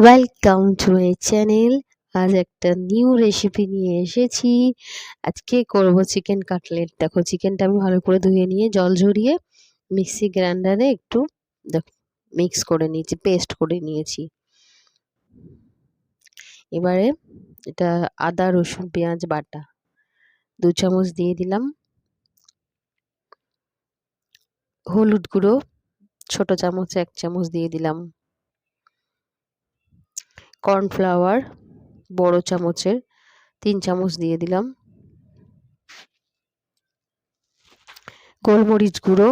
Welcome to my channel আজ একটা new recipe নিয়ে এসেছি। আজকে করব চিকেন কাটলেট দেখো চিকেনটা আমি ভালো করে ধুয়ে নিয়ে, জল ঝরিয়ে মিক্সি গ্রাইন্ডারে একটু মিক্স করে নিয়েছি পেস্ট করে নিয়েছি। এবারে এটা আদা, রসুন, পেঁয়াজ, বাটা দু চামচ দিয়ে দিলাম। হলুদ গুঁড়ো, ছোট চামচ, এক চামচ দিয়ে দিলাম। কর্নফ্লাওয়ার, বড় চামচের, তিন চামচ দিয়ে দিলাম। গোলমরিচ গুঁড়ো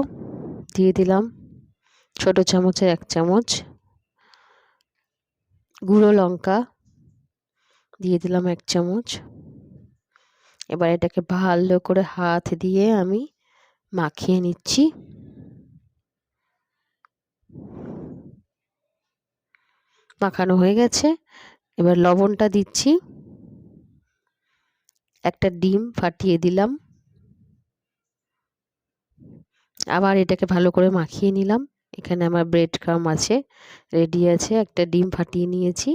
দিয়ে দিলাম, ছোট চামচের এক চামচ। গুঁড়ো লঙ্কা দিয়ে দিলাম এক চামচ। এবার এটাকে ভালো করে হাত দিয়ে আমি মাখিয়ে নিচ্ছি। মাখানো হয়ে গেছে। এবার লবণটা দিচ্ছি। একটা ডিম ফাটিয়ে দিলাম। আবার এটাকে ভালো করে মাখিয়ে নিলাম। এখানে আমার ব্রেড ক্রাম আছে রেডি আছে। একটা ডিম ফাটিয়ে নিয়েছি।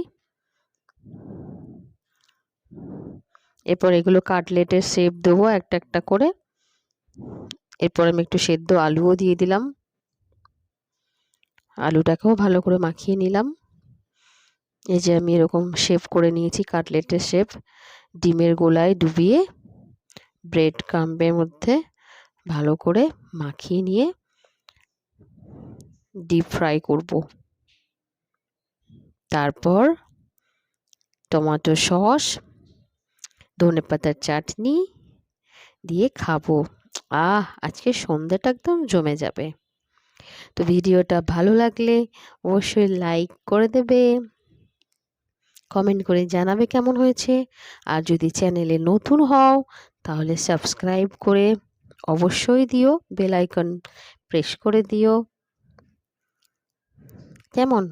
এরপর এগুলো কাটলেটের শেপ দেবো একটা একটা করে। এরপর আমি একটু সেদ্ধ আলুও দিয়ে দিলাম। আলুটাকেও ভালো করে মাখিয়ে নিলাম। এই যে আমি এরকম শেপ করে নিয়েছি কাটলেটের শেপ ডিমের গোলায় ডুবিয়ে ব্রেড কাম্পের মধ্যে ভালো করে মাখিয়ে নিয়ে ডিপ ফ্রাই করব। তারপর টমেটো সস ধনে পাতার চাটনি দিয়ে খাব। আহ, আজকে সন্ধ্যাটা একদম জমে যাবে। তো ভিডিওটা ভালো লাগলে অবশ্যই লাইক করে দেবে। কমেন্ট করে জানাবে কেমন হয়েছে। আর যদি চ্যানেলে নতুন হও, তাহলে সাবস্ক্রাইব করে অবশ্যই দিও, বেল আইকন প্রেস করে দিও। কেমন?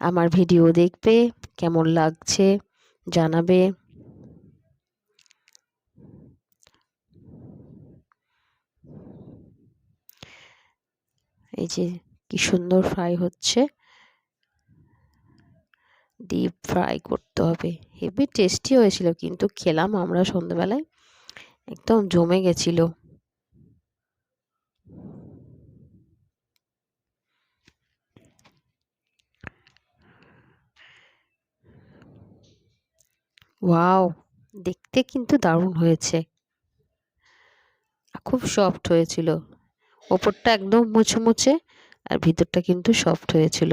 আমার ভিডিও দেখবে, কেমন লাগছে, জানাবে। এই যে কি সুন্দর ফ্রাই হচ্ছে। ডিপ ফ্রাই করতে হবে। হেভি টেস্টি হয়েছিল কিন্তু খেলাম আমরা সন্ধ্যেবেলায়। একদম জমে গেছিল। ওয়াও দেখতে কিন্তু দারুণ হয়েছে। খুব সফট হয়েছিল। ওপরটা একদম মুছে মুছে আর ভিতরটা কিন্তু সফট হয়েছিল।